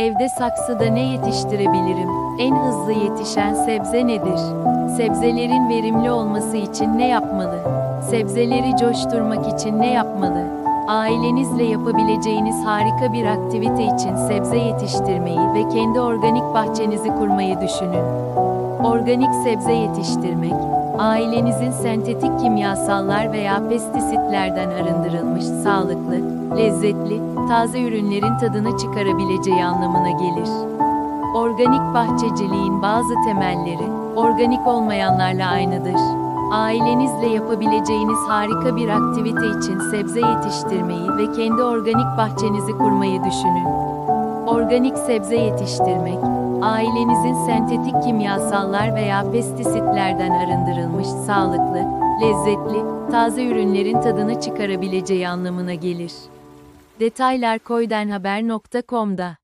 Evde saksıda ne yetiştirebilirim? En hızlı yetişen sebze nedir? Sebzelerin verimli olması için ne yapmalı? Sebzeleri coşturmak için ne yapmalı? Ailenizle yapabileceğiniz harika bir aktivite için sebze yetiştirmeyi ve kendi organik bahçenizi kurmayı düşünün. Organik sebze yetiştirmek, ailenizin sentetik kimyasallar veya pestisitlerden arındırılmış sağlıklı, lezzetli, taze ürünlerin tadını çıkarabileceği anlamına gelir. Organik bahçeciliğin bazı temelleri, organik olmayanlarla aynıdır. Ailenizle yapabileceğiniz harika bir aktivite için sebze yetiştirmeyi ve kendi organik bahçenizi kurmayı düşünün. Organik sebze yetiştirmek, ailenizin sentetik kimyasallar veya pestisitlerden arındırılmış sağlıklı, lezzetli, taze ürünlerin tadını çıkarabileceği anlamına gelir. Detaylar koydenhaber.com'da